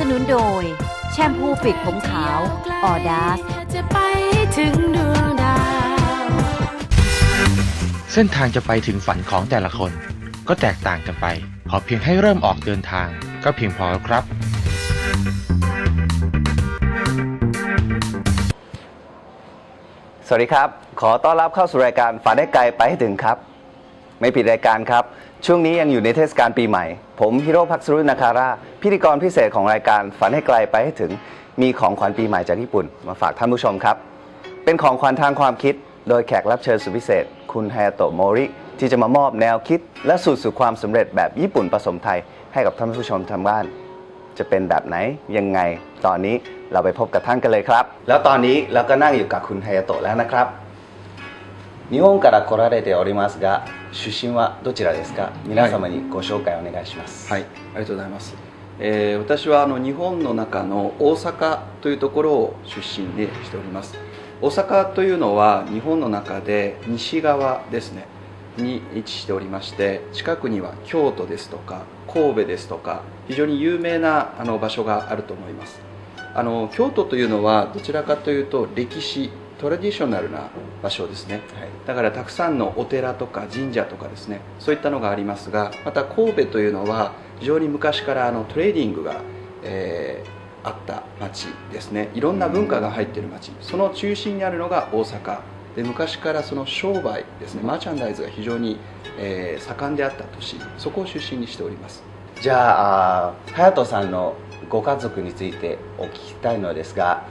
สนับสนุนโดย แชมพูปิดผมขาว ออดาส จะไปให้ถึงดวงดาว เส้นทางจะไปถึงฝันของแต่ละคน ก็แตกต่างกันไปพอเพียงให้เริ่มออกเดินทาง ก็เพียงพอแล้วครับ สวัสดีครับ ขอต้อนรับเข้าสู่รายการฝันให้ไกลไปให้ถึงครับ ไม่ผิดรายการครับ ช่วงนี้ยังอยู่ในเทศกาลปีใหม่ ผมฮิโร่พักสรุนาคาร่าพิธีกรพิเศษของรายการฝันให้ไกลไปให้ถึงมีของขวัญปีใหม่จากญี่ปุ่น มาฝากท่านผู้ชมครับ เป็นของขวัญทางความคิด โดยแขกรับเชิญสุดพิเศษ คุณไฮโตะโมริ ที่จะมามอบแนวคิด และสูตรสู่ความสำเร็จแบบญี่ปุ่นผสมไทย ให้กับท่านผู้ชมทางบ้าน จะเป็นแบบไหนยังไง ตอนนี้เราไปพบกับท่านกันเลยครับ แล้วตอนนี้เราก็นั่งอยู่กับคุณไฮโตะแล้วนะครับ 日本から来られておりますが出身はどちらですか？皆様にご紹介お願いします。はい、ありがとうございます。えー私はあの日本の中の大阪というところを出身でしております。大阪というのは日本の中で西側ですね。に位置しておりまして近くには京都ですとか神戸ですとか非常に有名なあの場所があると思います。あの京都というのはどちらかというと歴史トラディショナルな場所ですね。だからたくさんのお寺とか神社とかですねそういったのがありますがまた神戸というのは非常に昔からあのトレーディングが、えーあった町ですね。いろんな文化が入っている町。その中心にあるのが大阪。で昔からその商売ですねマーチャンダイズが非常に、えー盛んであった都市。そこを出身にしております。じゃあ隼人さんのご家族についてお聞きたいのですが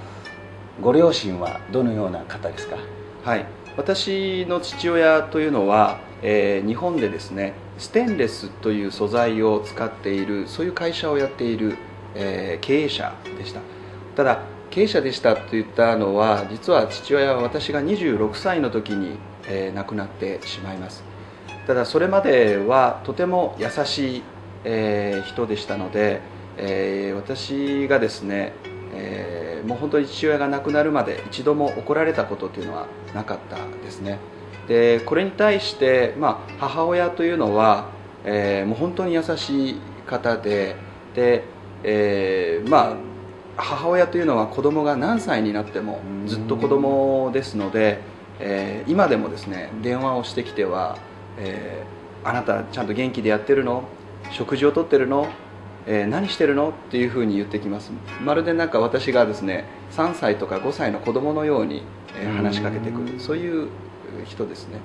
ご両親はどのような方ですか？はい、私の父親というのは、えー日本でですねステンレスという素材を使っているそういう会社をやっている、えー経営者でした。ただ経営者でしたと言ったのは実は父親は私が26歳の時に、えー亡くなってしまいます。ただそれまではとても優しい、えー人でしたので、えー私がですね、えーもう本当に父親が亡くなるまで一度も怒られたことというのはなかったですね。でこれに対して、まあ、母親というのは、えーもう本当に優しい方でで、えーまあ母親というのは子供が何歳になってもずっと子供ですので、え今でもですね電話をしてきては、えあなたちゃんと元気でやってるの？食事をとってるの、えー何してるの？っていうふうに言ってきます。まるでなんか私がですね3歳とか5歳の子供のように、えー話しかけてくる。そういう人ですね。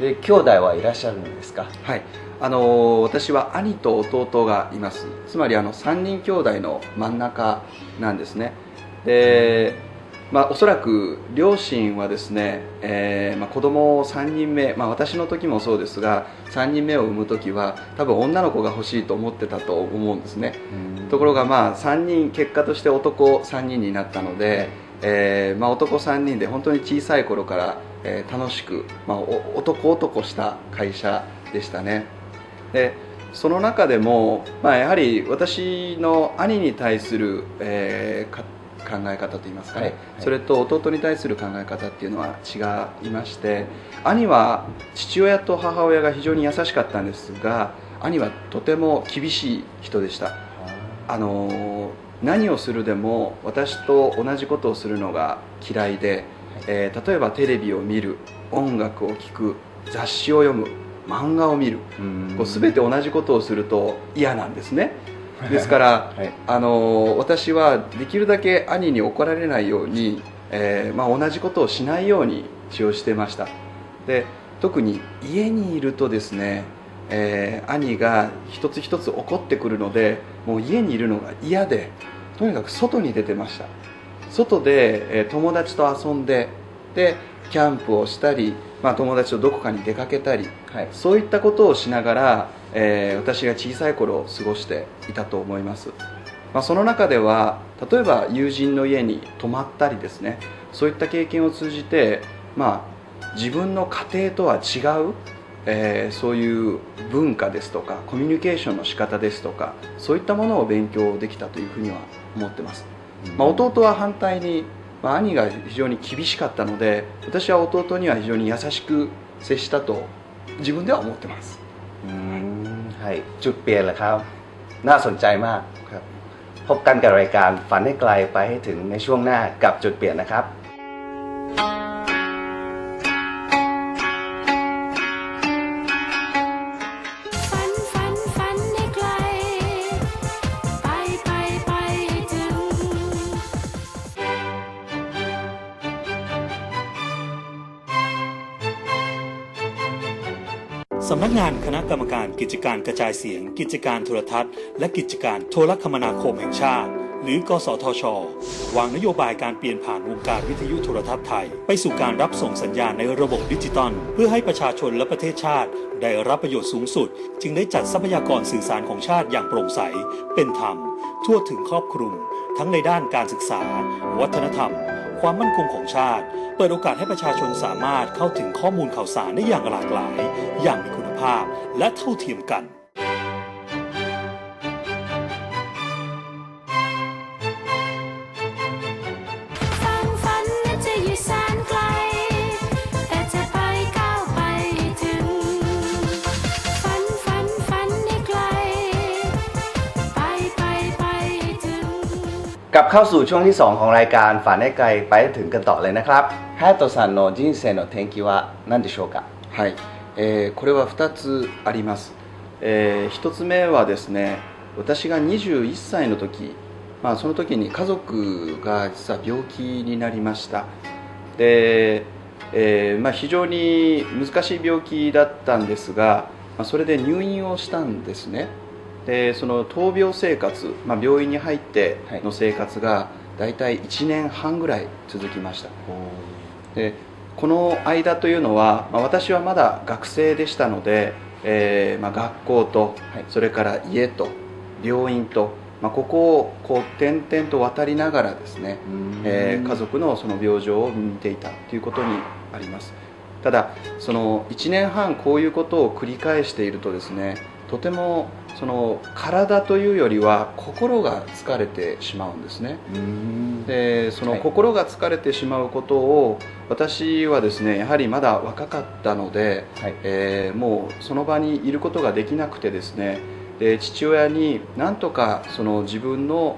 で兄弟はいらっしゃるのですか？はい、あのー私は兄と弟がいます。つまりあの3人兄弟の真ん中なんですね。で、まあ、おそらく両親はですね、えーまあ、子供を3人目、まあ、私の時もそうですが3人目を産む時は多分女の子が欲しいと思ってたと思うんですね。ところがまあ3人結果として男3人になったので、えーまあ、男3人で本当に小さい頃から、えー楽しく、まあ、お男男した会社でしたね。でその中でも、まあ、やはり私の兄に対する、えーか考え方といいますかね、はい。はいそれと弟に対する考え方っていうのは違いまして兄は父親と母親が非常に優しかったんですが兄はとても厳しい人でした。あの何をするでも私と同じことをするのが嫌いで、えー例えばテレビを見る音楽を聴く雑誌を読む漫画を見るこう全て同じことをすると嫌なんですね ですから、はい。あの私はできるだけ兄に怒られないように、えーまあ、同じことをしないように気をしてました。で特に家にいるとですねえー兄が一つ一つ怒ってくるのでもう家にいるのが嫌でとにかく外に出てました。外で、えー友達と遊んででキャンプをしたり、まあ、友達とどこかに出かけたりはい。そういったことをしながら、えー私が小さい頃を過ごしていたと思います、まあ、その中では例えば友人の家に泊まったりですね。そういった経験を通じて、まあ、自分の家庭とは違う、えーそういう文化ですとかコミュニケーションの仕方ですとかそういったものを勉強できたというふうには思ってます、まあ、弟は反対に、まあ、兄が非常に厳しかったので私は弟には非常に優しく接したと自分では思ってます อืมはいจุดเปลี่ยนแหละครับ น่าสนใจมากครับ พบกันกับรายการฝันให้ไกลไปให้ถึงในช่วงหน้ากับจุดเปลี่ยนนะครับ นักงานคณะกรรมการกิจการกระจายเสียง กิจการโทรทัศน์ และกิจการโทรคมนาคมแห่งชาติ หรือ กสทช วางนโยบายการเปลี่ยนผ่านวงการวิทยุโทรทัศน์ไทย ไปสู่การรับส่งสัญญาณในระบบดิจิตอลเพื่อให้ประชาชนและประเทศชาติ ได้รับประโยชน์สูงสุด จึงได้จัดทรัพยากรสื่อสารของชาติอย่างโปร่งใส เป็นธรรม ทั่วถึงครอบคลุม ทั้งในด้านการศึกษา วัฒนธรรมความมั่นคงของชาติ เปิดโอกาสให้ประชาชนสามารถเข้าถึงข้อมูลข่าวสารได้อย่างหลากหลาย อย่างมีคุณ ภาพและเท่าเทียมกันกลับเข้าสู่ช่วงที่ 2 ของรายการฝันให้ไกลไปถึงกันต่อเลยนะครับฮาโตซันโนจินเซโนเทนกิวะนั่นจะโชกะช่ えーこれは2つあります、え1つ目はですね私が21歳の時、まあ、その時に家族が実は病気になりました。で、えーまあ、非常に難しい病気だったんですが、まあ、それで入院をしたんですね。でその闘病生活、まあ、病院に入っての生活が大体1年半ぐらい続きました。でこの間というのは、まあ、私はまだ学生でしたので、えーまあ、学校と、はい。それから家と病院と、まあ、ここをこう点々と渡りながらですね、えー家族のその病状を見ていたということにあります。ただその1年半こういうことを繰り返しているとですねとてもその体というよりは心が疲れてしまうんですね。でそのはい。心が疲れてしまうことを私はですねやはりまだ若かったので、はい。えーもうその場にいることができなくてですねで父親になんとかその自分の、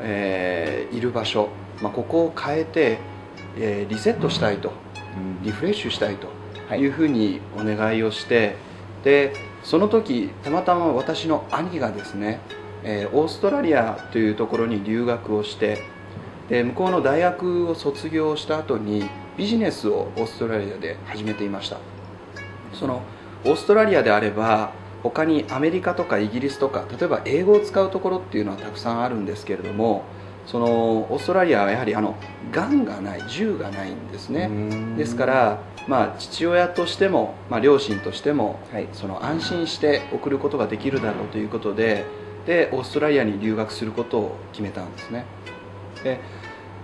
えーいる場所、まあ、ここを変えて、えーリセットしたいと、リフレッシュしたいとはい。いうふうにお願いをして、でその時たまたま私の兄がですね、えーオーストラリアというところに留学をしてで向こうの大学を卒業した後にビジネスをオーストラリアで始めていました。そのオーストラリアであれば他にアメリカとかイギリスとか例えば英語を使うところっていうのはたくさんあるんですけれどもそのオーストラリアはやはりあのがんがない銃がないんですね。ですから、まあ、父親としても、まあ、両親としても、はい。その安心して送ることができるだろうということででオーストラリアに留学することを決めたんですね。で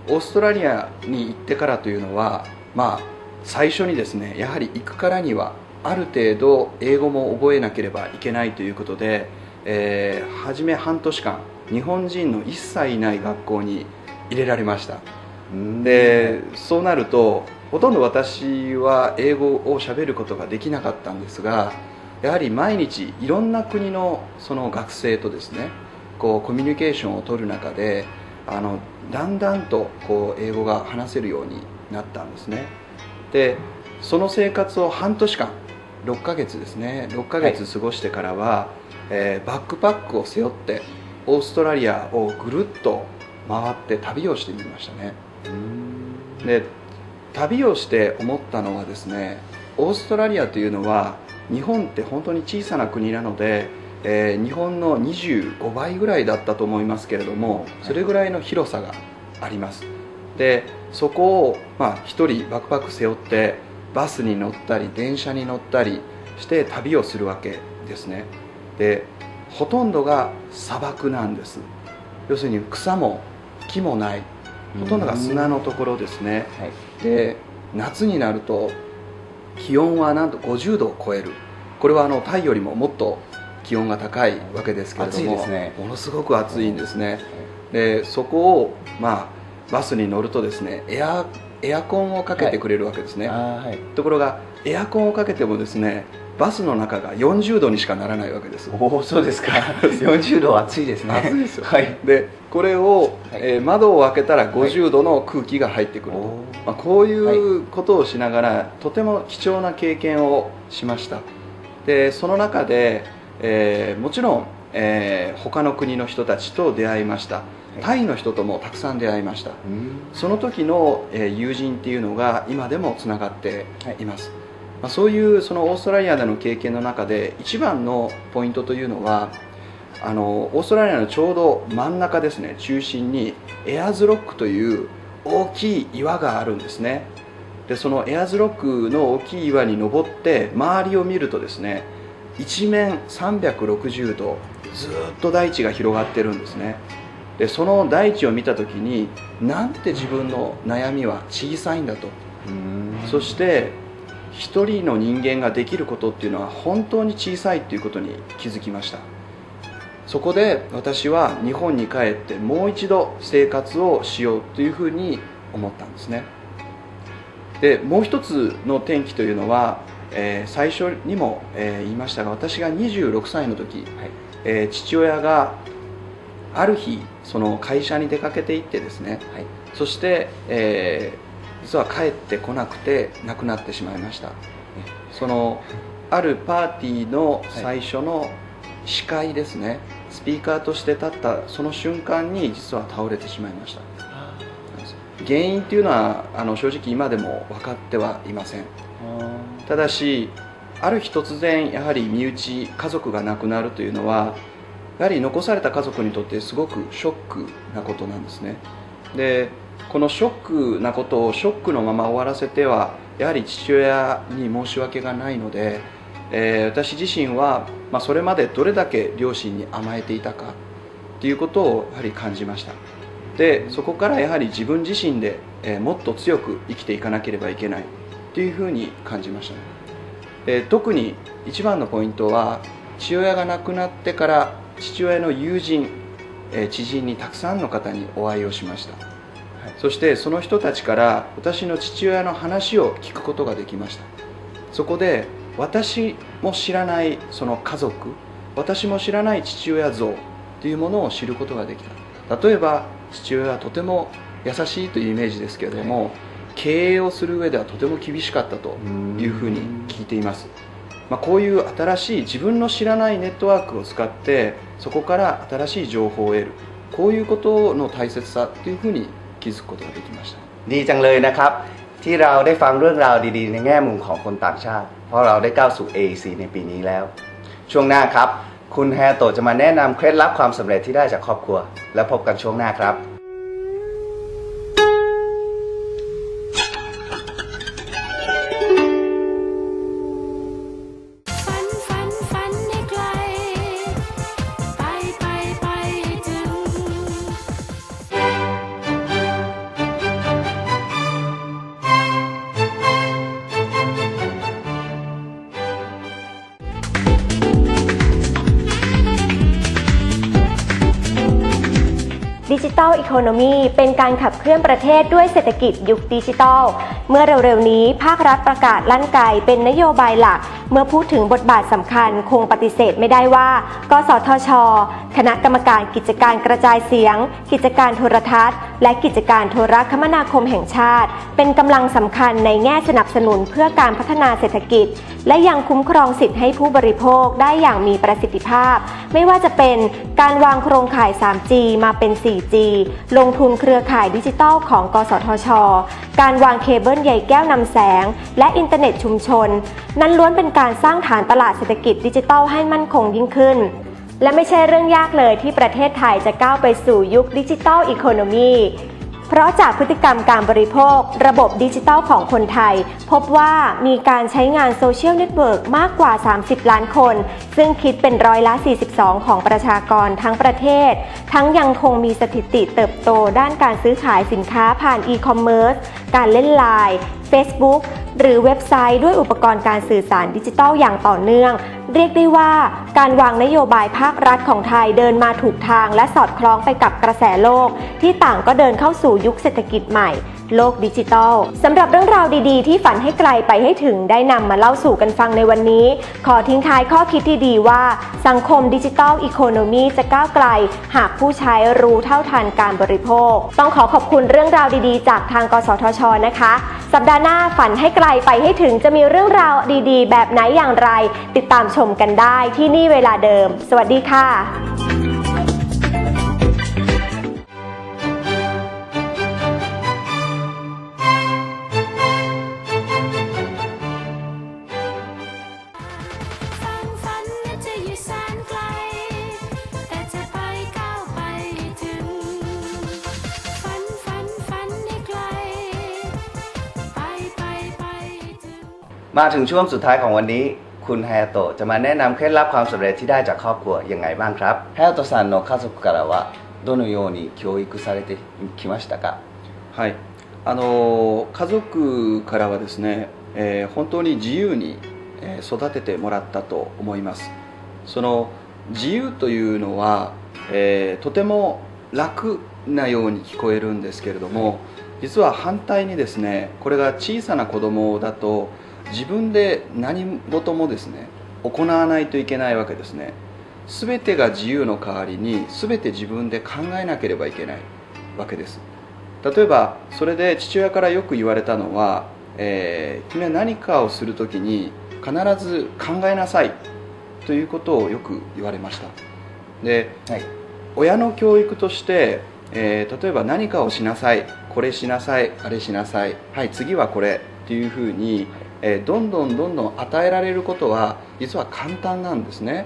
オーストラリアに行ってからというのは、まあ、最初にですねやはり行くからにはある程度英語も覚えなければいけないということで、えー初め半年間日本人の一切いない学校に入れられました。でそうなるとほとんど私は英語を喋ることができなかったんですがやはり毎日いろんな国のその学生とですねこうコミュニケーションを取る中であのだんだんとこう英語が話せるようになったんですね。でその生活を半年間6ヶ月ですね。6ヶ月過ごしてからは、えーバックパックを背負ってオーストラリアをぐるっと回って旅をしてみましたね。で旅をして思ったのはですねオーストラリアというのは日本って本当に小さな国なので、えー日本の25倍ぐらいだったと思いますけれどもそれぐらいの広さがあります。でそこを、まあ、1人バックパック背負ってバスに乗ったり電車に乗ったりして旅をするわけですね。でほとんどが砂漠なんです。要するに草も木もない。ほとんどが砂のところですね。はい。で夏になると気温はなんと50度を超える。これはあのタイよりももっと気温が高いわけですけれども。ですね。ものすごく暑いんですね。でそこを、まあ、バスに乗るとですねエアエアコンをかけてくれるわけですね、あーはい。ところがエアコンをかけてもですねバスの中が40度にしかならないわけです。おおそうですか。40度暑いですね。暑いですよ。はい。でこれを、はい。えー窓を開けたら50度の空気が入ってくると、おー。まあ、こういうことをしながら、とても貴重な経験をしました。でその中で、えーもちろん、えー他の国の人たちと出会いました、タイの人ともたくさん出会いました。うん。その時の、えー友人っていうのが今でもつながっています、まあ、そういうそのオーストラリアでの経験の中で一番のポイントというのはあのオーストラリアのちょうど真ん中ですね。中心にエアーズロックという大きい岩があるんですね。でそのエアーズロックの大きい岩に登って周りを見るとですね一面360度ずっと大地が広がってるんですね。でその大地を見た時になんて自分の悩みは小さいんだと。うん。そして一人の人間ができることっていうのは本当に小さいっていうことに気づきました。そこで私は日本に帰ってもう一度生活をしようというふうに思ったんですね。でもう一つの転機というのは、えー最初にも、えー言いましたが私が26歳の時、えー父親がある日その会社に出かけていってですね、はい。そして、えー実は帰ってこなくて亡くなってしまいました。そのあるパーティーの最初の司会ですね、スピーカーとして立ったその瞬間に実は倒れてしまいました。原因っていうのはあの正直今でも分かってはいませんただしある日突然やはり身内家族が亡くなるというのはやはり残された家族にとってすごくショックなことなんですね。でこのショックなことをショックのまま終わらせてはやはり父親に申し訳がないので、えー私自身は、まあ、それまでどれだけ両親に甘えていたかっていうことをやはり感じました。でそこからやはり自分自身で、えーもっと強く生きていかなければいけない。っていうふうに感じましたで特に一番のポイントは父親が亡くなってから父親の友人、えー知人にたくさんの方にお会いをしました、そしてその人たちから私の父親の話を聞くことができました。そこで私も知らないその家族私も知らない父親像というものを知ることができた。例えば父親はとても優しいというイメージですけれども、経営をする上ではとても厳しかったというふうに聞いています、まあ、こういう新しい自分の知らないネットワークを使ってそこから新しい情報を得るこういうことの大切さというふうに気づくことができました ดีจังเลยนะครับ ที่เราได้ฟังเรื่องราวดีๆ ในแง่มุมของคนต่างชาติ เพราะเราได้ก้าวสู่ AEC ในปีนี้แล้ว ช่วงหน้าครับ คุณแฮโตะจะมาแนะนำเคล็ดลับความสำเร็จที่ได้จากครอบครัว แล้วพบกันช่วงหน้าครับ ดิจิทัลอีโคโนมีเป็นการขับเคลื่อนประเทศด้วยเศรษฐกิจยุคดิจิทัล เมื่อเร็วๆนี้ภาครัฐประกาศลั่นไกเป็นนโยบายหลัก เมื่อพูดถึงบทบาทสำคัญคงปฏิเสธไม่ได้ว่า กสทช คณะกรรมการกิจการกระจายเสียง กิจการโทรทัศน์ และกิจการโทรคมนาคมแห่งชาติ เป็นกำลังสำคัญในแง่สนับสนุนเพื่อการพัฒนาเศรษฐกิจ และยังคุ้มครองสิทธิให้ผู้บริโภคได้อย่างมีประสิทธิภาพ ไม่ว่าจะเป็นการวางโครงข่าย 3G มาเป็น 4G 4G ลงทุนเครือข่ายดิจิทัลของ กสทช การวางเคเบิลใยแก้วนำแสง และอินเทอร์เน็ตชุมชน นั้นล้วนเป็นการสร้างฐานตลาดเศรษฐกิจดิจิทัลให้มั่นคงยิ่งขึ้น และไม่ใช่เรื่องยากเลยที่ประเทศไทยจะก้าวไปสู่ยุคดิจิทัลอีโคโนมีเพราะจากพฤติกรรมการบริโภค ระบบดิจิทัลของคนไทย พบว่ามีการใช้งานโซเชียลเน็ตเวิร์กมากกว่า 30 ล้านคน ซึ่งคิดเป็นร้อยละ 42 ของประชากรทั้งประเทศ ทั้งยังคงมีสถิติเติบโตด้านการซื้อขายสินค้าผ่านอีคอมเมิร์ซการเล่นไลน์ Facebook หรือเว็บไซต์ด้วยอุปกรณ์การสื่อสารดิจิทัลอย่างต่อเนื่อง เรียกได้ว่าการวางนโยบายภาครัฐของไทยเดินมาถูกทางและสอดคล้องไปกับกระแสโลก ที่ต่างก็เดินเข้าสู่ยุคเศรษฐกิจใหม่ โลกดิจิทัลสำหรับเรื่องราวดีๆ ที่ฝันให้ไกลไปให้ถึงได้นำมาเล่าสู่กันฟังในวันนี้ ขอทิ้งท้ายข้อคิดที่ดีว่า สังคมดิจิทัลอีโคโนมีจะก้าวไกล หากผู้ใช้รู้เท่าทันการบริโภค ต้องขอขอบคุณเรื่องราวดีๆ จากทางกสทชนะคะ สัปดาห์หน้าฝันให้ไกลไปให้ถึงจะมีเรื่องราวดีๆ แบบไหนอย่างไร ติดตามชมกันได้ที่นี่เวลาเดิม สวัสดีค่ะ มาถึงช่วงสุดท้ายของวันนี้ คุณไฮโตจะมาแนะนำเคล็ดลับความสำเร็จที่ได้จากครอบครัวยังไงบ้างครับ?โตさんの家族からはどのように教育されてきましたか?はい。あの家族からはですね、えー、本当に自由に育ててもらったと思います。その自由というのは、えー、とても楽なように聞こえるんですけれども、はい、実は反対にですねこれが小さな子供だと自分で何事もですね行わないといけないわけですね。全てが自由の代わりに全て自分で考えなければいけないわけです。例えばそれで父親からよく言われたのは、えー君は何かをする時に必ず考えなさいということをよく言われました。ではい。親の教育として、えー例えば何かをしなさいこれしなさいあれしなさいはい次はこれっていうふうに、えーどんどんどんどん与えられることは実は簡単なんですね。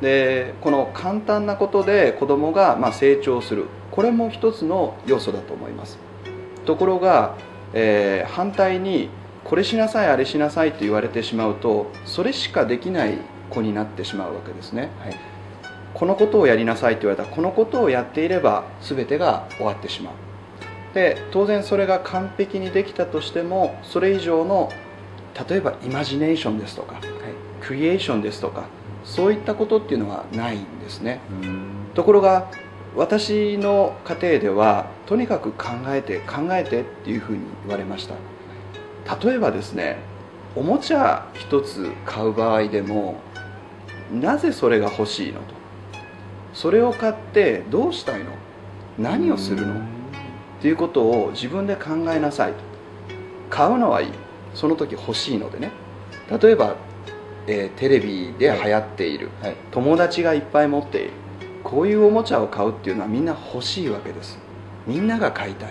でこの簡単なことで子供がまあ成長する。これも一つの要素だと思います。ところが、えー反対にこれしなさいあれしなさいと言われてしまうとそれしかできない子になってしまうわけですね。はい。このことをやりなさいと言われた。らこのことをやっていれば全てが終わってしまう。で当然それが完璧にできたとしてもそれ以上の例えばイマジネーションですとかクリエーションですとかそういったことっていうのはないんですね。ところが私の家庭ではとにかく考えて考えてっていうふうに言われました。例えばですねおもちゃ一つ買う場合でもなぜそれが欲しいのと。それを買ってどうしたいの。何をするの。っていうことを自分で考えなさいと。買うのはいいその時欲しいのでね。例えば、えーテレビで流行っている、はい。友達がいっぱい持っている。こういうおもちゃを買うっていうのはみんな欲しいわけです。みんなが買いたい。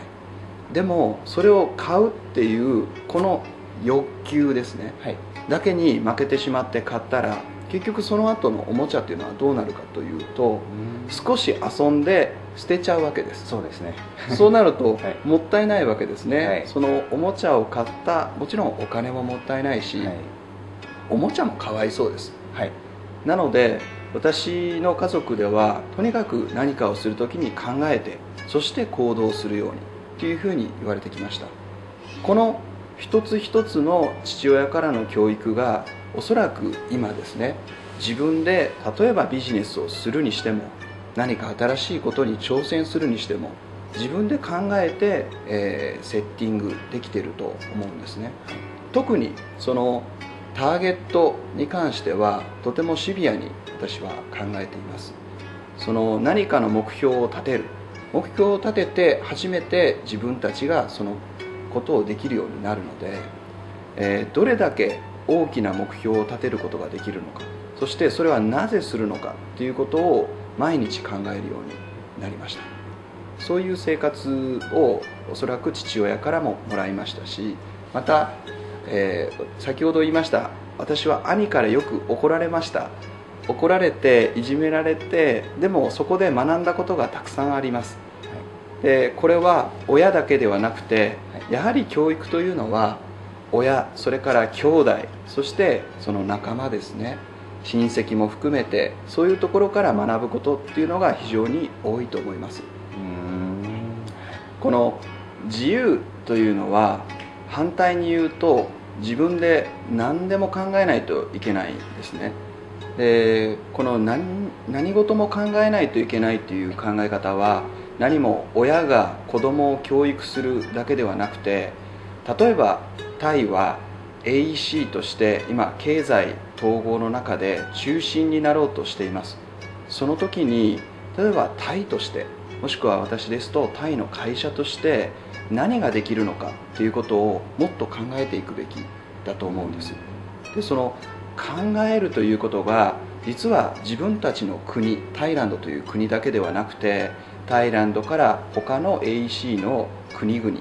でもそれを買うっていうこの欲求ですね。はい。だけに負けてしまって買ったら結局その後のおもちゃっていうのはどうなるかというと少し遊んで捨てちゃうわけです。そうですね。そうなると はい。もったいないわけですね、はい。そのおもちゃを買ったもちろんお金ももったいないし、はい。おもちゃもかわいそうです。はい。なので私の家族ではとにかく何かをするときに考えてそして行動するようにというふうに言われてきました。この一つ一つの父親からの教育がおそらく今ですね自分で例えばビジネスをするにしても何か新しいことに挑戦するにしても自分で考えて、えーセッティングできてると思うんですね。特にそのターゲットに関してはとてもシビアに私は考えています。その何かの目標を立てる。目標を立てて初めて自分たちがそのことをできるようになるので、えーどれだけ大きな目標を立てることができるのか。そしてそれはなぜするのかということを毎日考えるようになりました。そういう生活をおそらく父親からももらいましたしまた、えー先ほど言いました私は兄からよく怒られました。怒られていじめられてでもそこで学んだことがたくさんあります。でこれは親だけではなくてやはり教育というのは親それから兄弟そしてその仲間ですね。親戚も含めてそういうところから学ぶことっていうのが非常に多いと思います。この自由というのは反対に言うと自分で何でも考えないといけないんですね。でこの何何事も考えないといけないという考え方は何も親が子供を教育するだけではなくて例えばタイは AEC として今経済統合の中で中心になろうとしています。その時に例えばタイとしてもしくは私ですとタイの会社として何ができるのかということをもっと考えていくべきだと思うんです。でその考えるということが実は自分たちの国タイランドという国だけではなくてタイランドから他の AEC の国々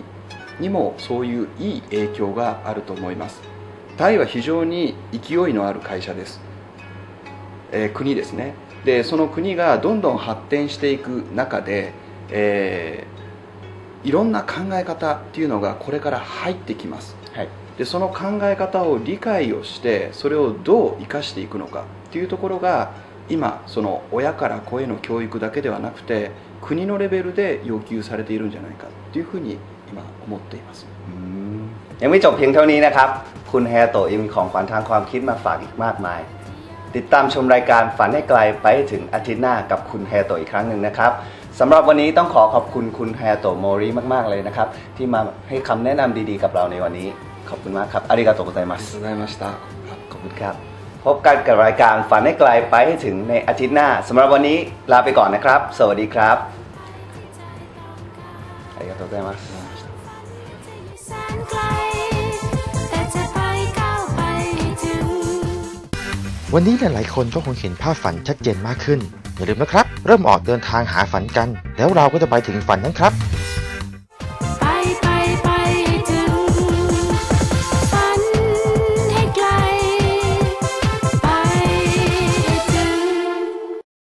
にもそういういい影響があると思います。タイは非常に勢いのある会社です、えー国ですね。でその国がどんどん発展していく中で、えーいろんな考え方っていうのがこれから入ってきます。はい。でその考え方を理解をしてそれをどう生かしていくのかっていうところが今その親から子への教育だけではなくて国のレベルで要求されているんじゃないかっていうふうに今思っています。อืม ยังไม่จบเพียงเท่านี้นะครับ คุณแฮโตยังมีของขวัญทางความคิดมาฝากอีกมากมาย ติดตามชมรายการฝันให้ไกลไปถึงอาทิตย์หน้ากับคุณแฮโตอีกครั้งหนึ่งนะครับสำหรับวันนี้ต้องขอขอบคุณคุณแฮโตโมริมากๆเลยนะครับ ที่มาให้คำแนะนำดีๆกับเราในวันนี้ ขอบคุณมากครับอาริกาโตะกุไซมัสございましたขอบคุณครับ พบกันกับรายการฝันให้ไกลไปให้ถึงในอาทิตย์หน้าสำหรับวันนี้ลาไปก่อนนะครับ สวัสดีครับอาริกาโตะกุไซมัส วันนี้หลายๆคนก็คงเห็นภาพฝันชัดเจนมากขึ้น อย่าลืมนะครับ เริ่มออกเดินทางหาฝันกัน แล้วเราก็จะไปถึงฝันนั้นครับ